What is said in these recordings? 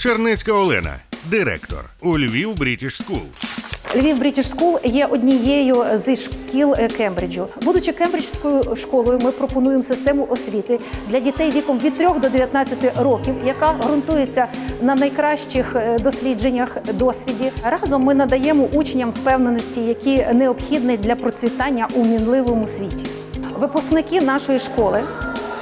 Черницька Олена, директор у Львів Брітіш Скул. Львів Брітіш Скул є однією зі шкіл е, Кембриджу. Будучи кембриджською школою, ми пропонуємо систему освіти для дітей віком від 3 до 19 років, яка ґрунтується на найкращих е, дослідженнях, досвіді. Разом ми надаємо учням впевненості, які необхідні для процвітання у мінливому світі. Випускники нашої школи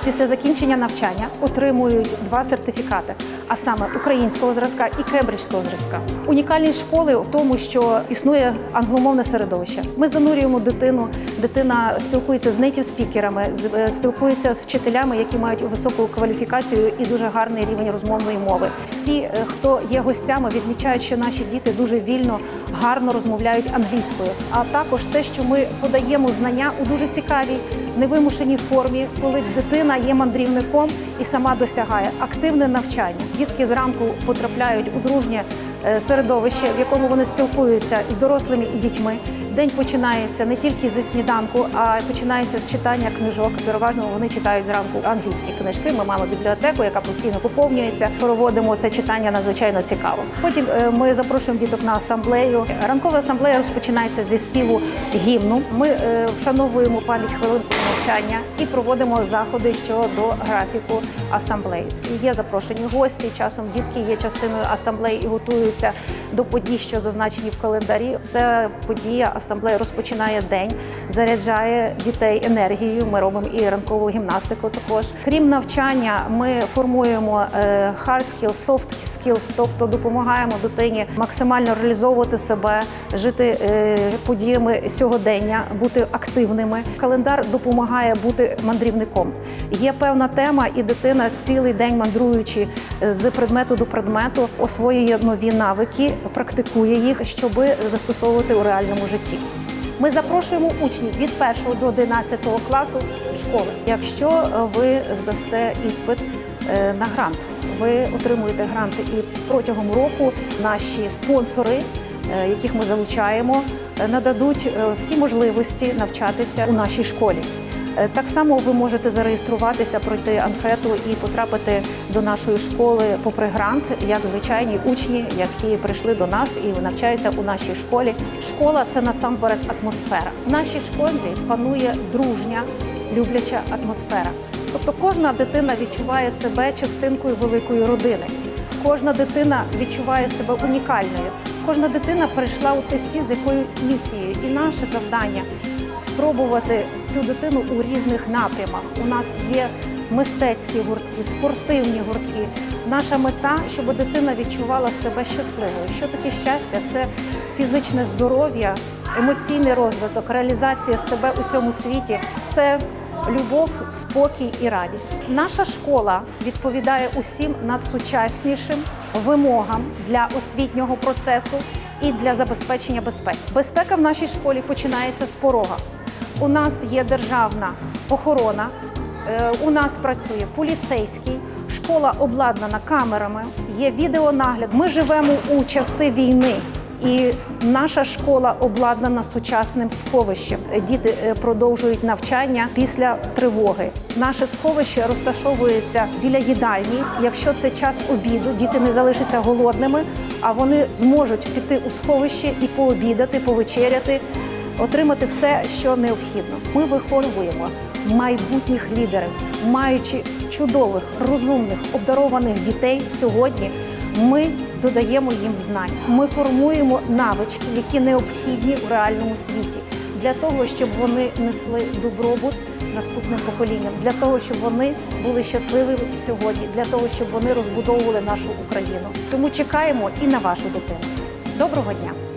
після закінчення навчання отримують два сертифікати, а саме українського зразка і кембриджського зразка. Унікальність школи в тому, що існує англомовне середовище. Ми занурюємо дитину. Дитина спілкується з нейтів спікерами, е, спілкується з вчителями, які мають високу кваліфікацію і дуже гарний рівень розмовної мови. Всі, е, хто є гостями, відмічають, що наші діти дуже вільно, гарно розмовляють англійською. А також те, що ми подаємо знання у дуже цікавій, невимушеній формі, коли дитина є мандрівником і сама досягає активне навчання. Дітки зранку потрапляють у дружнє середовище, в якому вони спілкуються з дорослими і дітьми. День починається не тільки зі сніданку, а починається з читання книжок. Переважно вони читають зранку англійські книжки. Ми маємо бібліотеку, яка постійно поповнюється. Проводимо це читання надзвичайно цікаво. Потім е, ми запрошуємо діток на асамблею. Ранкова асамблея розпочинається зі співу гімну. Ми е, вшановуємо пам'ять хвилин навчання і проводимо заходи щодо графіку асамблеї. Є запрошені гості. Часом дітки є частиною асамблеї і готуються до подій, що зазначені в календарі. Це подія асамблеї розпочинає день, заряджає дітей енергією. Ми робимо і ранкову гімнастику. Також крім навчання, ми формуємо е, hard skills, soft skills, тобто допомагаємо дитині максимально реалізовувати себе, жити е, подіями сьогодення, бути активними. Календар допомагає бути мандрівником. Є певна тема, і дитина цілий день мандруючи е, з предмету до предмету, освоює нові навики, практикує їх, щоб застосовувати у реальному житті. Ми запрошуємо учнів від 1 до 11 класу школи. Якщо е, ви здасте іспит е, на грант, ви отримуєте гранти, і протягом року наші спонсори, яких ми залучаємо, нададуть всі можливості навчатися у нашій школі. Е, Так само ви можете зареєструватися, пройти анкету і потрапити до нашої школи попри грант, як звичайні учні, які прийшли до нас і навчаються у нашій школі. Школа це насамперед атмосфера. В нашій школі панує дружня, любляча атмосфера. Тобто кожна дитина відчуває себе частинкою великої родини. Кожна дитина відчуває себе унікальною. Кожна дитина прийшла у цей світ з якоюсь місією, і наше завдання спробувати цю дитину у різних напрямах. У нас є мистецькі гуртки, спортивні гуртки. Наша мета, щоб дитина відчувала себе щасливою. Що таке щастя? Це фізичне здоров'я, емоційний розвиток, реалізація себе у цьому світі. Це любов, спокій і радість. Наша школа відповідає усім надсучаснішим вимогам для освітнього процесу і для забезпечення безпеки. Безпека в нашій школі починається з порога. У нас є державна охорона, е, у нас працює поліцейський, школа обладнана камерами, є відеонагляд. Ми живемо у часи війни. І наша школа обладнана сучасним сховищем. Діти е, продовжують навчання після тривоги. Наше сховище розташовується біля їдальні. Якщо це час обіду, діти не залишаться голодними, а вони зможуть піти у сховище і пообідати, повечеряти, отримати все, що необхідно. Ми виховуємо майбутніх лідерів, маючи чудових, розумних, обдарованих дітей сьогодні. Ми додаємо їм знань. Ми формуємо навички, які необхідні в реальному світі, для того, щоб вони несли добробут наступним поколінням, для того, щоб вони були щасливими сьогодні, для того, щоб вони розбудовували нашу Україну. Тому чекаємо і на вашу дитину. Доброго дня!